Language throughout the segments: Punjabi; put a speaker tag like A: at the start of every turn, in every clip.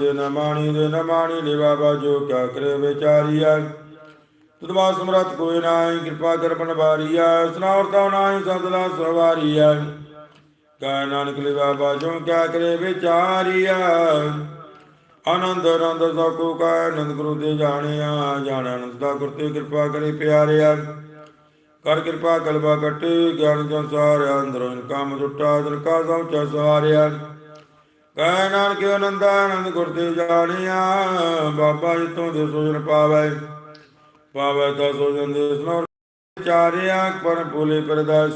A: ਦੇ ਨ ਦੇ ਨ ਲੈ ਬਾਬਾ ਜੋ ਕਿਆ ਕਰੇ ਵਿਚਾਰੀਆ ਤੁਦਮਾ ਸਮਰਤ ਕੋਈ ਨਾਹੀ, ਕਿਰਪਾ ਕਰ ਬਨਵਾਰੀਆ ਸੁਨਾਵਰਤਾ ਨਾਹੀ ਸਦਲਾ ਸਵਾਰੀਆ ਕਾ ਨਾਨਕ ਲੈ ਬਾਬਾ ਜੋ ਕਿਆ ਕਰੇ ਵਿਚਾਰੀਆ ਆਨੰਦ ਆਨੰਦ ਸਭ ਕੋ ਕਾ, ਆਨੰਦ ਗੁਰੂ ਦੇ ਜਾਣਿਆ। ਜਾਣ ਆਨੰਦ ਦਾ ਗੁਰ ਤੇ ਕਿਰਪਾ ਕਰੇ ਪਿਆਰਿਆ। ਕਰ ਕਿਰਪਾ ਕਲਬਾ ਕੱਟੇ, ਗਿਆਨ ਜਨ ਸਾਰਿਆ ਅੰਦਰੋਂ ਕਾਮ ਟੁੱਟਾ ਦਰ ਸਭ ਚ ਸਵਾਰਿਆ। ਕਹਿ ਨਾਨਕ ਆਨੰਦ ਆਨੰਦ ਗੁਰ ਤੇ ਜਾਣਿਆ, ਬਾਬਾ ਜੀ ਦੇ ਸੋਜਨ ਪਾਵੈ ਪਾਵੈ ਤਾ ਸੋਜਨ ਦੇ ਸਨੋਰ ਚਾਰਿਆ ਪਰ ਭੂਲੇ ਪਰਦਾਸ।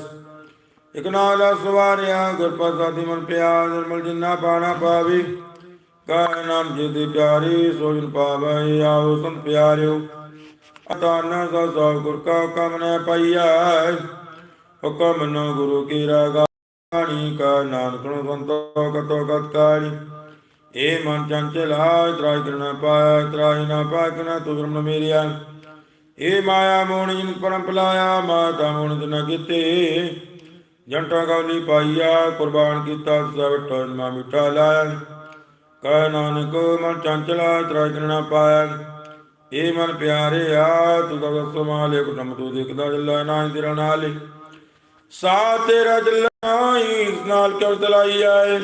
A: ਇਕ ਨਾਲਾ ਸਵਾਰਿਆ ਗੁਰ ਪ੍ਰਸਾਦੀ ਮਨ ਪਿਆ ਨਿਰਮਲ ਜਿਨਾ ਪਾਣਾ ਪਾਵੀ ਕਾ ਨਾਮ ਜੀ ਦੀ ਪਿਆਰੀ ਸੋਜਨ ਪਾਵੈ, ਆਓ ਸੰਤ ਪਿਆਰਿਓ ਅਤਾਨਾ ਸਾ ਸਾ ਗੁਰ ਕਾ ਹੁਕਮ ਨੇ ਹੁਕਮ ਨੋ ਗੁਰੂ ਕੀ ਰਾਗਾ। ਬਾਣੀ ਕਾ ਨਾਨਕ ਨੂੰ ਸੰਤੋ ਕਤੋ ਕਤ ਏ ਮਨ ਚੰਚਲਾ ਤਰਾਇ ਕਰਨਾ ਪਾਇਆ ਤਰਾਇ ਨਾ ਪਾਇ, ਕਨਾ ਤੁਰਮ ਨ ਮੇਰਿਆ। ਏ ਮਾਇਆ ਮੋਣ ਜਿਨ ਪਰਮ ਪਲਾਇਆ ਮਾਤਾ ਮੋਣ ਜਨ ਕੀਤੇ। ਜੰਟਾ ਗੌਲੀ ਪਾਈਆ, ਕੁਰਬਾਨ ਕੀਤਾ, ਸਭ ਟੋਨ ਮਾ ਮਿਠਾ ਲਾਇਆ। ਕਹ ਨਾਨਕ, ਮਨ ਚੰਚਲਾ ਤਰਾਇ ਕਰਨਾ ਪਾਇਆ ਏ ਮਨ ਪਿਆਰੇ ਆ, ਤੂੰ ਦਾ ਸਮਾਲੇ ਕੁਟਮ ਤੂੰ ਦੇਖਦਾ, ਜੱਲਾ ਨਾ ਤੇਰਾ ਨਾਲ। ਈ। ਸਾ ਤੇਰਾ ਜਲਾਈ ਇਸ ਨਾਲ ਕਿਉ ਤਲਾਈ ਆਏ?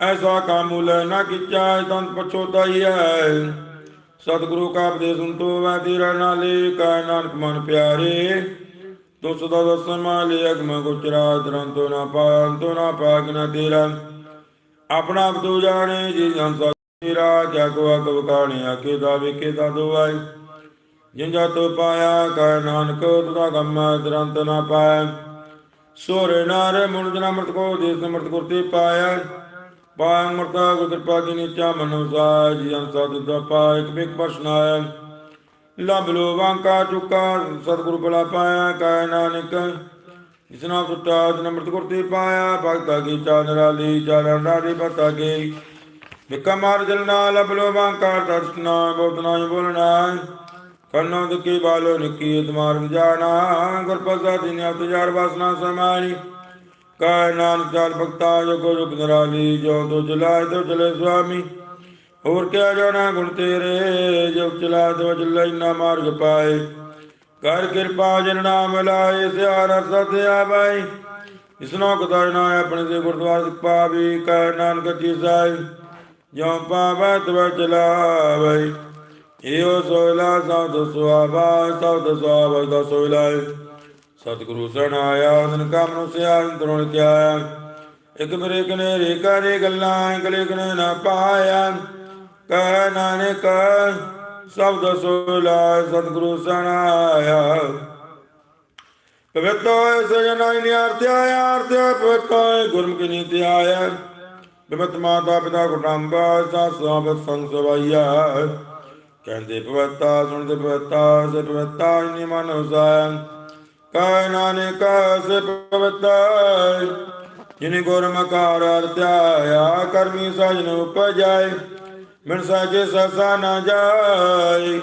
A: ਐਸਾ ਕਾਮੁਲ ਨਾ ਕਿਚਾ ਤੰਤ ਪਛੋਤਾਈ ਆਏ ਸਤਿਗੁਰੂ ਕਾ ਉਪਦੇਸ਼ ਸੁਨਤੋ ਵੈ ਤੇਰਾ ਨਾਲੇ ਕਾ ਨਾਨਕ ਮਨ ਪਿਆਰੇ। ਤੋ ਸਦਾ ਦਸਮਾ ਲੈ, ਅਗਮ ਗੁਚਰਾ ਦਰੰਤੋ ਨਾ ਪਾੰਤੋ ਨਾ ਪਾਗ ਨਾ ਤੇਰਾ। ਆਪਣਾ ਆਪ ਤੂੰ ਜਾਣੇ ਜੀ ਜਨ ਸਾ ਤੇਰਾ ਕਿਆ ਕੋ ਆਕੇ ਦਾ ਵੇਖੇ ਦਾ ਦੁਆਈ ਜਿਨ ਜਾ ਤੋ ਪਾਇਆ ਕਾ ਨਾਨਕ ਤੁਦਾ ਗਮ ਦਰੰਤ ਨਾ ਪਾਇਆ ਸੋਰੇ ਨਾਰ ਮੁਨ ਜਨਾ ਮਰਤ ਕੋ, ਦੇਸ ਮਰਤ ਗੁਰਤੇ ਪਾਇਆ। ਪਾਇ ਮਰਤਾ ਗੁਰ ਕਿਰਪਾ ਕੀ ਨੀਚਾ ਮਨੁ ਸਾਜ ਜਨ ਸਤ ਦਾ ਪਾ ਇਕ ਬਿਕ ਪਰਸ਼ਨਾਇਆ ਲਬ ਲੋ ਵਾਂਕਾ ਚੁਕਾ, ਸਤਿਗੁਰੂ ਬਲਾ ਪਾਇਆ ਕਾ ਨਾਨਕ। ਇਸਨਾ ਸੁਟਾ ਜਨ ਮਰਤ ਗੁਰਤੇ ਪਾਇਆ, ਭਗਤਾ ਕੀ ਚਾਨਰਾਲੀ ਚਾਰਨ ਰਾੜੀ ਬਤਾ ਕੇ ਵਿਕਾ ਜਲਨਾ ਲਬ ਲੋ ਵਾਂਕਾ ਦਰਸ਼ਨਾ ਬਹੁਤ ਬੋਲਣਾ। ਕੰਨੋ ਦੁਖੀ ਬਾਲੋ ਨਿੱਕੀ ਤੁਮਾਰ ਜਾਣਾ ਗੁਰ ਪ੍ਰਸਾਦਿ ਨੇ ਤੁਜਾਰ ਵਾਸਨਾ ਸਮਾਣੀ ਕਾ ਨਾਨਕ ਚਾਲ ਭਗਤਾ ਜੋ ਕੋ ਰੁਕ ਨਰਾਲੀ ਜੋ ਤੋ ਚਲਾਏ ਤੋ ਚਲੇ ਸੁਆਮੀ। ਹੋਰ ਕਿਆ ਜਾਣਾ ਗੁਣ ਤੇਰੇ ਜੋ ਚਲਾ ਤੋ ਚਲੇ ਨਾ ਮਾਰਗ ਪਾਏ। ਕਰ ਕਿਰਪਾ ਜਨ ਨਾਮ ਲਾਏ, ਸਿਆਰ ਸਤ ਆਵੈ ਇਸਨੋ ਕਦਾਇ ਨਾ ਆਪਣੇ ਦੇ ਗੁਰਦੁਆਰ ਪਾਵੀ ਕਾ ਨਾਨਕ ਜੀ ਸਾਹਿਬ ਜੋ ਪਾਵੈ ਤਵ ਚਲਾਵੈ। ਏਓ ਸੋਇਲਾ ਸਬਦ ਸੁਆਵਾ ਸਬਦ ਸੁਆਵਾ ਦਾ ਸੋਇਲਾ ਸਤਿਗੁਰੂ ਸਣ ਆਇਆ ਉਹਨ ਕੰਮ ਨੂੰ ਸਿਆ ਅੰਦਰੋਂ ਕਿਆ ਇਕ ਮਰੇ ਕਨੇ ਰੇ ਕਰੇ ਗੱਲਾਂ ਇਕਲੇ ਕਨੇ ਨਾ ਪਾਇਆ ਕਹਿ ਨਾਨਕ ਸਬਦ ਸੋਇਲਾ ਸਤਿਗੁਰੂ ਸਣ ਆਇਆ ਪਵਿੱਤਰ ਹੋਏ ਸਜਣਾ ਨਿਆਰਤਿ ਆਇਆ ਆਰਤਿ ਪਵਿੱਤਰ ਹੋਏ ਨੀਤੀ ਆਇਆ ਪਵਿੱਤ ਮਾਤਾ ਪਿਤਾ ਕੁਟੰਬਾ ਸਾਸ ਸਾਬਤ ਸੰਗ ਸਵਾਈਆ ਕਹਿੰਦੇ ਪਵਿੱਤਾ ਸੁਣਦੇ ਪਵਿੱਤਾ ਸੇ ਪਵਿੱਤਾ ਇਨੀ ਮਨ ਹੁਸਾਇ ਕੈ ਨਾਨਕ, ਸੇ ਪਵਿੱਤਾ ਜਿਨੇ ਗੁਰ ਮਕਾਰ ਅਰਧਿਆਇਆ ਕਰਮੀ ਸਜਨ ਉਪਜਾਏ। ਮਿਣ ਸਾਜੇ ਸਸਾ ਨਾ ਜਾਏ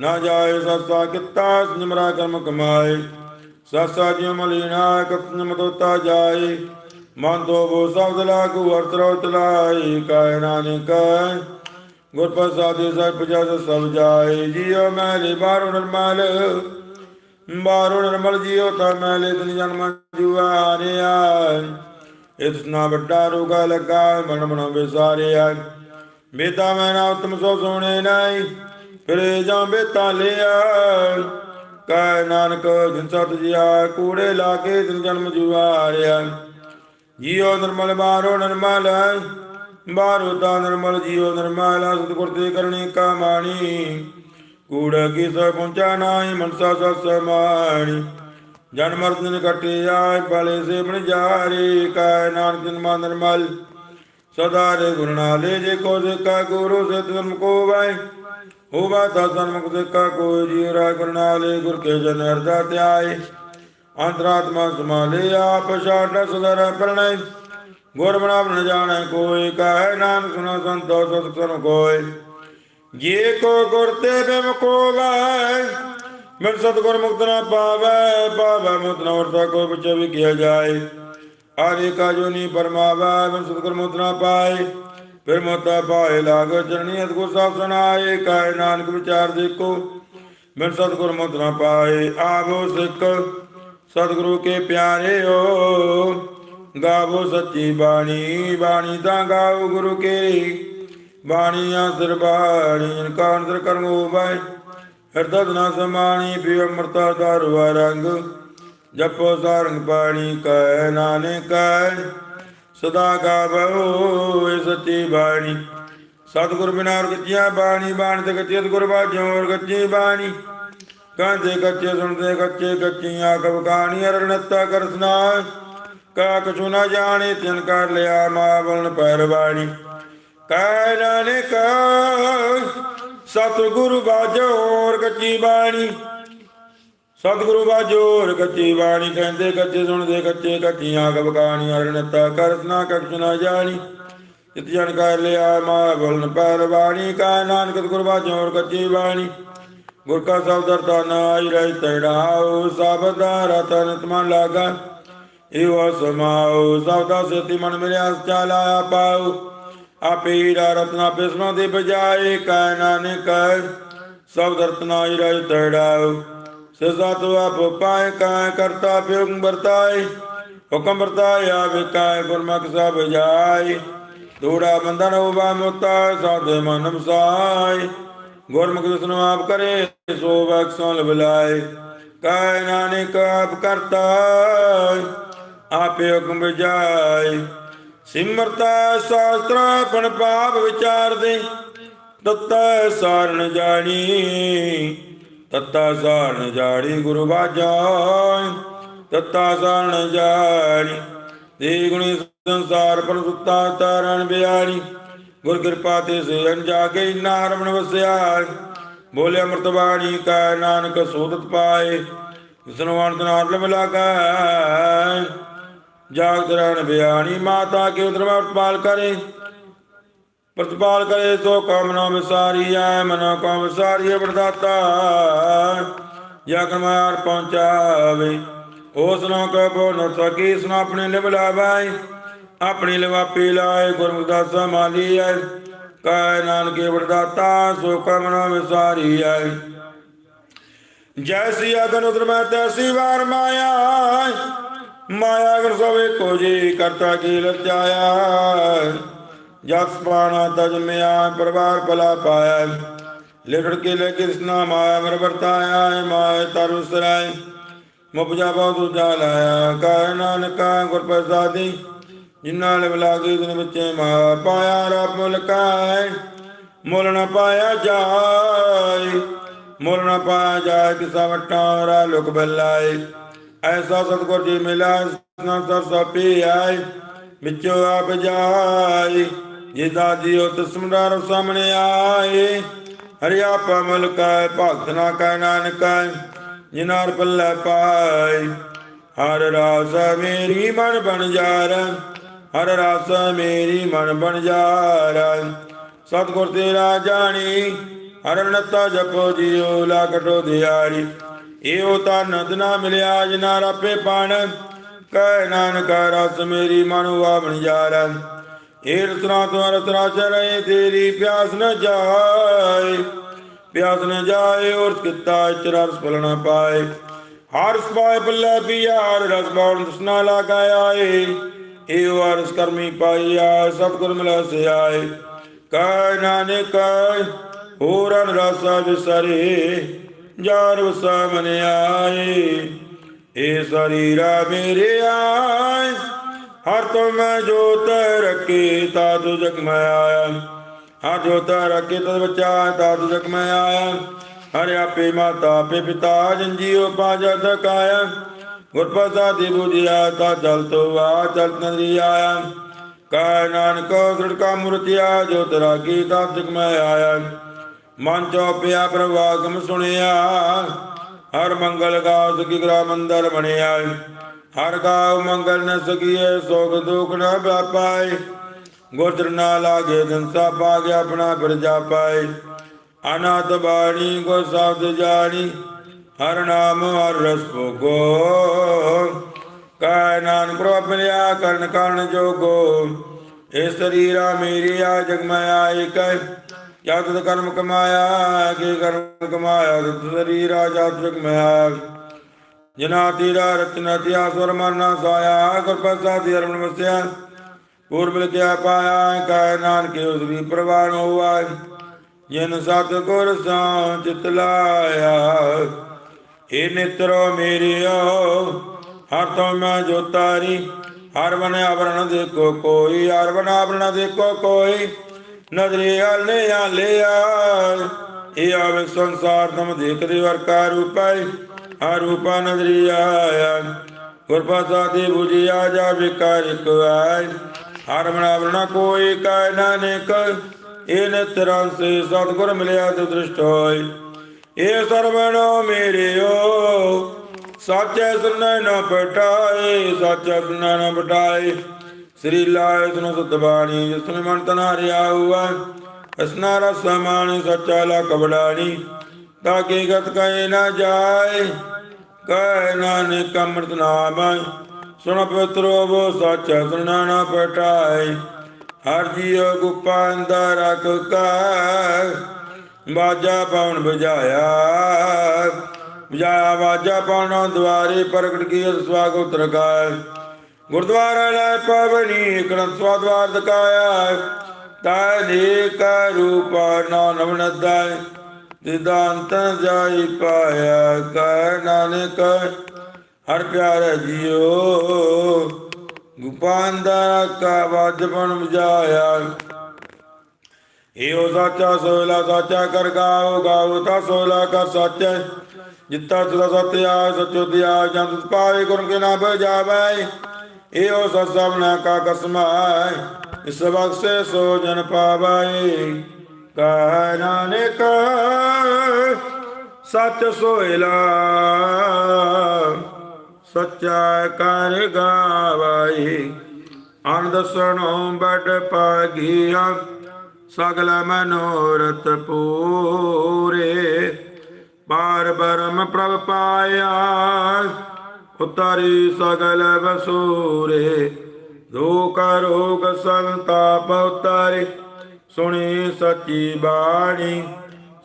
A: ਨਾ ਜਾਏ ਸਸਾ ਕਿਤਾ, ਨਿਮਰਾ ਕਰਮ ਕਮਾਏ। ਸਸਾ ਜਿਉ ਮਲੀਨਾ ਕਤਨ ਮਦੋਤਾ ਜਾਏ। ਮਨ ਤੋਂ ਬੋ ਸ਼ਬਦ ਲਾਗੂ, ਅਰਥ ਰੋ ਤਲਾਈ ਕੈ ਨਾਨਕ ਗੁਰ ਪ੍ਰਸਾਦਿ ਸਭ ਜਸ ਸਭ ਜਾਏ, ਜੀਉ ਮੈਲੇ ਬਾਰੋ ਨਰਮਲ। ਬਾਰੋ ਨਰਮਲ ਜੀਉ ਤਾਂ ਮੈਲੇ ਦਿਨ ਜਨਮ ਜੁਆਰਿਆ ਇਸ ਨਾ ਵੱਡਾ ਰੋਗਾ ਲੱਗਾ, ਮਨ ਮਨ ਵਿਸਾਰਿਆ। ਬੇਤਾ ਮੈਂ ਨਾ ਉਤਮ ਸੋ ਸੋਣੇ ਨਾਈ ਫਿਰੇ ਜਾਂ ਬੇਤਾ ਲਿਆ। ਕੈ ਨਾਨਕ ਜਿਨ ਸਤ ਜਿਆ, ਕੂੜੇ ਲਾ ਕੇ ਦਿਨ ਜਨਮ ਜੁਆਰਿਆ ਜੀਉ ਨਿਰਮਲ ਬਾਰੋ ਨਿਰਮਲ। ਬਾਰੋ ਦਾ ਨਿਰਮਲ ਜੀਉ ਨਿਰਮਲ ਸਤਿਗੁਰ ਤੇ ਕਰਨੀ ਕਾ ਮਾਣੀ ਕੂੜ ਕੀ ਸੋ ਪਹੁੰਚਾ ਨਾਹੀ, ਮਨਸਾ ਸਸ ਮਾਣੀ। ਜਨ ਮਰਦ ਨੇ ਕਟੇ ਆਏ ਬਲੇ ਸੇ ਬਣ ਜਾਰੇ। ਕਾ ਨਾਨਕ ਜਨ ਮਾ ਨਿਰਮਲ, ਸਦਾ ਰੇ ਗੁਰੂ ਨਾਲੇ। ਜੇ ਕੋ ਸਿੱਕਾ ਗੁਰੂ ਸੇ ਧਰਮ ਕੋ ਵਾਏ ਹੋਵਾ ਤਾਂ ਸਨਮੁਖ ਸਿੱਕਾ ਕੋ ਜੀ ਰਾ ਗੁਰੂ ਨਾਲੇ ਗੁਰ ਕੇ ਜਨ ਅਰਦਾ ਧਿਆਏ, ਅੰਤਰਾਤਮਾ ਸਮਾਲੇ ਆਪ ਛਾੜ ਸਦਰ ਪਰਣੈ ਗੁਰ ਬਣਾ ਜਾਣੈ ਕੋਈ, ਕਹੈ ਨਾਨਕ ਸੁਨੋ ਸੰਤੋ ਸਤ ਸੁਨ ਕੋਇ ਜੇ ਕੋ ਗੁਰ ਤੇ ਬਿਮ ਕੋ ਗਾਇ ਮਿਲ ਸਤਗੁਰ ਮੁਕਤ ਨਾ ਪਾਵੈ ਪਾਵੈ ਮੁਕਤ ਨਾ ਵਰਤਾ ਕੋ ਵਿਚ ਵੀ ਕਿਆ ਜਾਏ। ਆਰੇ ਕਾ ਜੋ ਪਰਮਾਵੈ ਮਿਲ ਸਤਗੁਰ ਮੁਕਤ ਨਾ ਪਾਏ। ਫਿਰ ਮੋਤਾ ਪਾਏ ਲਾਗ ਚਰਣੀ ਅਦਗੁਰ ਸਾਹਿਬ ਸੁਣਾਏ ਕਾਇ ਨਾਨਕ ਵਿਚਾਰ ਦੇਖੋ, ਬਿਨ ਸਤਗੁਰ ਮਤ ਨਾ ਪਾਏ। ਆਵੋ ਸਿੱਖ ਸਤਿਗੁਰੂ ਕੇ ਪਿਆਰੇ ਓ ਗਾਵੋ ਸੱਚੀ ਬਾਣੀ ਬਾਣੀ ਤਾਂ ਗਾਓ ਗੁਰੂ ਕੇ। ਬਾਣੀਆਂ ਸਰਬਾਣੀ ਜਿਨ ਕਾ ਅੰਦਰ ਕਰਮ ਹੋਵੈ ਹਿਰਦਤ ਨਾ ਸਮਾਣੀ ਪਿ ਅੰਮ੍ਰਿਤਾ ਦਾਰਵਾ ਰੰਗ। ਜਪੋ ਸਾਰੰਗ ਬਾਣੀ ਕੈ ਨਾਨਕ ਸਦਾ ਗਾਵੋ ਇਹ ਸੱਚੀ ਬਾਣੀ। ਸਤਿਗੁਰ ਬਿਨਾ ਔਰ ਕੱਚੀਆਂ ਬਾਣੀ ਬਾਣੀ ਤੇ ਕੱਚੀ ਗੁਰ ਬਾਝੋਂ ਔਰ ਕੱਚੀ ਬਾਣੀ। ਕਾਂਦੇ ਕੱਚੇ ਸੁਣਦੇ ਕੱਚੇ ਕੱਚੀਆਂ ਕਬ ਕਹਾਣੀ ਅਰਣਤਾ ਕਰਸਨਾ ਕਾ ਕਛੁ ਨਾ ਜਾਣੇ, ਤਿਨ ਕਰ ਲਿਆ ਮਾਵਲਨ ਪੈਰਵਾਣੀ। ਕੈ ਨਾਨਕ ਸਤਿਗੁਰ ਬਾਝੋਂ ਔਰ ਕੱਚੀ ਬਾਣੀ। ਸਤਿਗੁਰੂ ਬਾਜੋਰ ਕੱਚੀ ਬਾਣੀ, ਕਹਿੰਦੇ ਕੱਚੇ ਸੁਣਦੇ ਕੱਚੇ ਕੱਚੀਆਂ ਕਬ ਕਹਾਣੀਆਂ ਕਰਸਨਾ ਕਛ ਨਾ ਜਾਣੀ। ਜਿਤ ਜਨ ਲਿਆ ਮਾ ਬੋਲਨ ਪਰ ਬਾਣੀ ਕਾ ਨਾਨਕ ਗੁਰ ਬਾਜੋਰ ਕੱਚੀ ਬਾਣੀ। ਗੁਰ ਕਾ ਸ਼ਬਦ ਅਰਥਾ ਨਾਈ ਰਹਿ ਤੜਾਉ ਸਬਦ ਰਤਨ ਤਮਨ ਲਾਗਾ। ਏਵ ਸਮਾਉ ਸਬਦਾ ਸੇਤੀ ਮਨ ਮਿਲਿਆ ਚਾਲਾ ਪਾਉ। ਆਪੇ ਹੀਰਾ ਰਤਨਾ ਬਿਸਨੋ ਦੇ ਬਜਾਏ ਕਾ ਨਾਨਕ ਸਬਦ ਰਤਨਾ ਹੀ ਰਹਿ ਤੜਾਉ ਸਜ਼ਾ ਤੋ ਆਪ ਪਾਏ ਕਾ ਕਰਤਾ ਪਿਉ ਵਰਤਾਏ, ਹੁਕਮ ਵਰਤਾਇਆ ਵਿਕਾਇ ਗੁਰਮੁਖ ਸਭ ਜਾਈ ਦੂੜਾ ਬੰਧਨ ਹੋਵਾ ਮੁਤਾ, ਸਾਧੇ ਮਨ ਮਸਾਈ ਗੁਰਮੁਖ ਜਿਸਨੂੰ ਆਪ ਕਰੇ, ਸੋ ਬਖਸ਼ੋਂ ਲਬਲਾਏ ਕਾਇ ਨਾਨਕ ਆਪ ਕਰਤਾ। ਆਪੇ ਹੁਕਮ ਬਜਾਏ ਸਿਮਰਤਾ ਸ਼ਾਸਤਰ ਪਾਪ ਵਿਚਾਰਦੇ। ਤਤੈ ਸਾਰਣ ਜਾਣੀ। ਤਤਾ ਸਾਰਣ ਜਾੜੀ ਗੁਰੂ ਬਾਜਾ ਤਤਾ ਸਾਰਣ ਜਾੜੀ ਦੇ ਗੁਣੀ ਸੰਸਾਰ ਪਰ ਸੁੱਤਾ ਤਾਰਨ ਬਿਆਣੀ ਗੁਰ ਕਿਰਪਾ ਤੇ ਸੇ ਅਨਜਾਗੇ ਨਾਰਮਣ ਵਸਿਆ ਬੋਲੇ ਅੰਮ੍ਰਿਤ ਬਾਣੀ ਕਾ ਨਾਨਕ ਸੋਧਤ ਪਾਏ। ਵਿਸਨੂੰ ਅਨੰਤ ਨਾਮ ਲਗਾ ਜਾਗਤ ਰਹਿਣ ਬਿਆਣੀ ਮਾਤਾ ਕੇ ਉਦਰਮਤ ਪਾਲ ਕਰੇ? ਪ੍ਰਤਪਾਲ ਕਰੇ ਸੋ ਕਾਮਨਾ ਵਿਸਾਰੀ ਐ ਮਨੋ ਕਾਮ ਵਿਸਾਰੀ ਵਰਦਾਤਾ ਜਾ ਕਰਮਾਰ ਪਹੁੰਚਾਵੇ। ਉਸ ਨੂੰ ਕਬੋ ਨ ਸਕੀ ਸੁਨ ਆਪਣੇ ਲਿਵ ਆਪਣੀ ਲਵਾਪੀ ਲਾਏ ਗੁਰਮੁਖ ਦਾ ਸਮਾਲੀ ਐ ਕੈ ਨਾਨਕੇ ਵਰਦਾਤਾ ਸੋ ਕਾਮਨਾ ਵਿਸਾਰੀ ਐ ਜੈਸੀ ਅਗਨ ਉਦਰ ਮੈਂ ਤੈਸੀ ਵਾਰ ਮਾਇਆ ਮਾਇਆ ਗੁਰ ਸਭ ਏਕੋ ਜੀ ਕਰਤਾ ਕੀ ਲਚਾਇਆ ਜਸ ਪਾਣਾ ਤਜਮਿਆ ਪਰਵਾਰ ਭਲਾ ਪਾਇਆ। ਲਿਖੜ ਕੇ ਲੈ ਕ੍ਰਿਸ਼ਨਾ ਮਾਇਆ ਮਰ ਵਰਤਾਇਆ ਮਾਇਆ ਤਰੁ ਸਰਾਇ ਮੁਪਜਾ ਬਹੁਤ ਦੂਜਾ ਲਾਇਆ ਕਾ ਨਾਨਕਾ ਗੁਰ ਪ੍ਰਸਾਦੀ। ਜਿਨਾਂ ਲਿਵ ਲਾਗੀ ਦਿਨ ਵਿੱਚੇ ਮਾ ਪਾਇਆ, ਰਬ ਮੁਲ ਕਾਇ ਮੁਲ ਪਾਇਆ ਜਾਏ, ਮੁਲ ਨ ਪਾਇਆ ਜਾਏ, ਕਿਸਾ ਵਟਾਂ ਰਾ ਲੁਕ ਬਲਾਏ। ਐਸਾ ਸਤਗੁਰ ਜੀ ਮਿਲਾ ਨਾ ਸਭ ਸਪੀ ਆਏ, ਵਿੱਚੋਂ ਆਪ ਜਾਏ, ਜਿਦਾ ਜੀਉ ਤਸਮਦਾਰ ਸਾਹਮਣੇ ਆਏ। ਹਰਿਆ ਪਮਲ ਕੈ ਭਗਤ ਨਾ ਕੈ ਨਾਨਕ ਜਿਨਾਰ ਪੱਲੇ ਪਾਏ। ਹਰ ਰਾਸ ਮੇਰੀ ਮਨ ਬਣ ਜਾਰ, ਹਰ ਰਾਸ ਮੇਰੀ ਮਨ ਬਣ ਜਾਰ। ਸਤਗੁਰ ਤੇਰਾ ਜਾਣੀ, ਹਰ ਨਤਾ ਜਪੋ ਜੀਉ ਲਾਕਟੋ ਦਿਆੜੀ ਇਹੋ ਤਾਂ ਨਦ ਨਾ ਮਿਲਿਆ ਜਿਨਾ ਰਾਪੇ ਪਾਣ। ਕਹਿ ਨਾਨਕ, ਰਸ ਮੇਰੀ ਮਨ ਵਾਵਣ ਜਾਰ। ਏ ਰਤਨਾ, ਤੋਂ ਰਤਨਾ ਚਰੇ, ਤੇਰੀ ਪਿਆਸ ਨ ਜਾਏ। ਪਿਆਸ ਨ ਜਾਏ ਔਰ ਕਿਤਾ ਚਰ ਫਲਣਾ ਪਾਏ। ਹਰ ਸਪਾਏ, ਪੱਲੇ ਪਿਆਰ ਰਸ ਬਾਣ ਦਸਨਾ ਲਗਾਇਆ ਏ। ਏ ਵਾਰਸ ਕਰਮੀ ਪਾਈਆ ਸਤਿਗੁਰ ਮਿਲਾ ਸਿਆਏ ਕੈ ਨਾਨਕ ਹੋਰਨ ਰਸਾ ਵਿਸਰੇ ਜਾਰ ਵਸਾ ਆਏ। ਏ ਸਰੀਰਾ ਮੇਰੇ ਆਏ। ਹਰ ਤੋਂ ਜੋਤ ਰੱਖੀ, ਤਾ ਤੁ ਮੈਂ ਆਇਆ। ਹਰ ਜੋਤ ਰੱਖੀ ਤਦ ਬਚਾ ਤਾ ਤੁ ਮੈਂ ਆਇਆ। ਹਰ ਆਪੇ ਮਾਤਾ, ਆਪੇ ਪਿਤਾ ਜੰਜੀਓ ਪਾਜਾ ਦਕਾਇਆ ਗੁਰ ਪ੍ਰਸਾਦੀ ਬੁਝਿਆ ਤਾ ਜਲ ਤੋ ਆ ਚਲ ਨਦਰੀ ਆਇਆ। ਕਾ ਨਾਨਕ ਸੜਕਾ ਮੁਰਤਿਆ, ਜੋ ਤਰਾ ਕੀ ਤਾ ਜਗ ਮੈਂ ਆਇਆ। ਮਨ ਚੋਪਿਆ ਪ੍ਰਵਾਗਮ ਸੁਣਿਆ। ਹਰ ਮੰਗਲ ਗਾਸ ਕੀ ਗ੍ਰਾ ਮੰਦਰ ਬਣਿਆ। ਹਰ ਗਾਉ ਮੰਗਲ ਨ ਸਕੀਏ ਸੋਗ ਦੁਖ ਨ ਵਿਆਪਾਏ ਗੋਚਰ ਨਾ ਲਾਗੇ ਦਿਨ ਪਾਗੇ ਆਪਣਾ ਪ੍ਰਜਾ ਪਾਏ ਅਨਾਥ ਬਾਣੀ ਕੋ ਸ਼ਬਦ ਜਾਣੀ। ਹਰ ਨਾਮ, ਹਰ ਰਸ ਭੋਗੋ। ਕੈ ਨਾਨਕ ਪ੍ਰਭ ਮਿਲਿਆ, ਕਰਨ ਕਰਨ ਜੋਗੋ। ਇਹ ਸਰੀਰਾ ਮੇਰੀਆ ਜਗ ਮਾਇਆ ਏਕ ਜਦ ਤਦ ਕਰਮ ਕਮਾਇਆ, ਕੇ ਕਰਮ ਕਮਾਇਆ ਤਦ ਸਰੀਰਾ ਜਦ ਜਗ ਮਾਇਆ ਜਿਨਾ ਤੀਰਾ ਰਚਨਾ ਤਿਆ ਸੁਰ ਮਰਨਾ ਸਾਇਆ, ਗੁਰ ਪ੍ਰਸਾਦਿ ਅਰਮਨ ਵਸਿਆ। ਪੂਰਬ ਲਿਖਿਆ, ਪਾਇਆ ਕੈ ਨਾਨਕ, ਉਸ ਵੀ ਪ੍ਰਵਾਨ ਹੋਆ ਜਿਨ ਸਤ ਗੁਰ ਸਾਂ ਚਿਤ ਲਾਇਆ, ਏ ਨਿਤਰੋ ਮੇਰਿਓ, ਹਰ ਤੋਂ ਮੈਂ ਜੋਤਾਰੀ ਹਰ ਬਨ ਆਵਰਣ ਦੇਖੋ ਕੋਈ, ਹਰ ਬਨ ਆਵਰਣ ਦੇਖੋ ਕੋਈ। ਨਜ਼ਰੇ ਆਲੇ ਆਲਿਆ ਇਹ ਆਵੇ ਸੰਸਾਰ ਤਮ ਦੇਖਦੇ ਵਰ ਕਾ ਰੂਪੈ ਆ ਰੂਪਾ ਨਜ਼ਰੀ ਆਇਆ। ਗੁਰ ਪ੍ਰਸਾਦਿ 부ਜਿਆ ਜਾ ਵਿਕਾਰ ਆਇ ਹਰ ਬਨ ਕੋਈ ਕੈ ਨਾਨਕ ਇਹ ਨਿਤਰਾਂ ਸੇ ਸਤਿਗੁਰ ਮਿਲਿਆ ਤੇ ਦ੍ਰਿਸ਼ਟ ਹੋਇ ਇਹ ਸਰਵਣੋ ਮੇਰਿਓ, ਸਾਚੈ ਸੁਨੈ ਨਾ ਪਟਾਏ, ਸਾਚੈ ਸੁਨੈ ਨਾ ਪਟਾਏ। ਸ੍ਰੀ ਲਾਇ ਸੁਨ ਸਤਬਾਣੀ ਜਿਸਨੇ ਮਨ ਤਨਾ ਹੁਆ ਅਸਨਾ ਰਸ ਮਾਣੀ, ਸੱਚਾ ਲਾ ਕਬੜਾਣੀ ਤਾਂ ਕੀ ਗਤ ਕਹੇ ਨਾ ਜਾਏ, ਕਹਿ ਨਾਨਕ ਅੰਮ੍ਰਿਤ ਨਾਮ ਸੁਣ ਪਵਿੱਤਰੋ ਬੋ ਸਾਚਾ ਸੁਨੈ ਨ ਪਟਾਏ, ਹਰ ਜੀਉ ਗੁਪਾ ਅੰਦਰ ਰਖ ਕਾ ਬਾਜਾ ਪਵਨ ਬਜਾਇਆ ਬਜਾਇਆ ਬਾਜਾ ਪਵਨ ਦੁਆਰੇ ਪ੍ਰਗਟ ਕੀ ਸਵਾਗਤ ਰਖਾਇ ਗੁਰਦੁਆਰਾ ਲੈ ਪਵਨੀ ਕਣ ਸਵਾਦਵਾਰ ਦਕਾਇਆ ਤਾ ਨੇਕ ਰੂਪ ਨਾਨਮ ਨਦਾਇ ਦਿਦਾਂਤ ਜਾਈ ਪਾਇਆ ਕੈ ਨਾਨਕ, ਹਰ ਪਿਆਰੇ ਜੀਓ। ਗੁਪਾਂਦਾ ਕਾ ਵਾਜਬਨ ਬਜਾਇਆ ਏਓ ਸਾਚਾ ਸੋਲਾ ਸਾਚਾ ਕਰ ਗਾਓ ਗਾਓ ਤਾ ਸੋਲਾ ਕਰ ਸਾਚਾ। ਜਿੱਤਾ ਸਦਾ ਸਤਿਆ ਸਚੋ ਦਿਆ ਜੰਤ ਪਾਵੇ ਗੁਣ ਕੇ ਨਾ ਬਜਾਵੇ ਏਓ ਸਤ ਸਭਨਾ ਕਾ ਕਸਮਾਇ ਇਸ ਬਖਸ਼ੇ ਸੋ ਜਨ ਪਾਵਾਏ। ਕਾ ਨਾਨਕ ਸਚ ਸੋਇਲਾ, ਸੱਚਾ ਕਰ ਗਾਵਾਈ ਆਨੰਦ ਸੁਣੋ ਬੜ ਪਾਗੀਆ ਸਗਲ ਮਨੋਰਥ ਪੂਰੇ। ਪਾਰ ਬਰਮ ਪ੍ਰਭ ਪਾਇਆ ਉਤਰੀ ਸਗਲ ਬਸੂਰੇ ਦੁਖ ਰੋਗ ਸੰਤਾਪ ਉਤਰੇ। ਸੁਣੀ ਸਚੀ ਬਾਣੀ,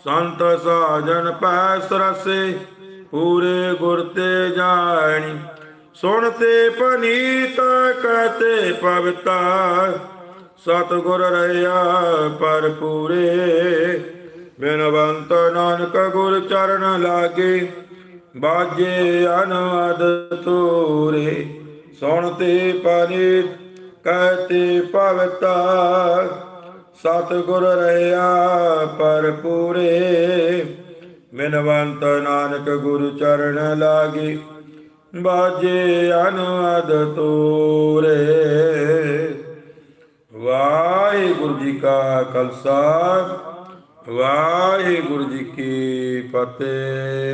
A: ਸੰਤ ਸਾਜਨ ਪੈਸ ਰਸੇ, ਪੂਰੇ ਗੁਰ ਤੇ ਜਾਣੀ। ਸੁਣਤੇ ਪਨੀਤ ਕਹਤੇ ਪਵਿੱਤਾ ਸਤਿਗੁਰ ਰਹਾ ਪਰ ਪੂਰੇ। ਬਿਨਵੰਤ ਨਾਨਕ ਗੁਰ ਚਰਨ ਲਾਗੇ ਬਾਜੇ ਅਨਵਦ ਤੋਰੇ ਸੁਣਤੇ ਪਨੀਤ ਕਹਤੇ ਪਵਿੱਤਾ ਸਤਿਗੁਰ ਰਹਾ ਪਰ ਪੂਰੇ, ਮਿਨਵੰਤ ਨਾਨਕ ਗੁਰ ਚਰਨ ਲਾਗੇ। ਬਾਜੇ ਅਨੁਅਦ ਤੋਰੇ, ਵਾਹਿਗੁਰੂ ਜੀ ਕਾ ਖਾਲਸਾ, ਵਾਹਿਗੁਰੂ ਜੀ ਕੀ ਫਤਿਹ।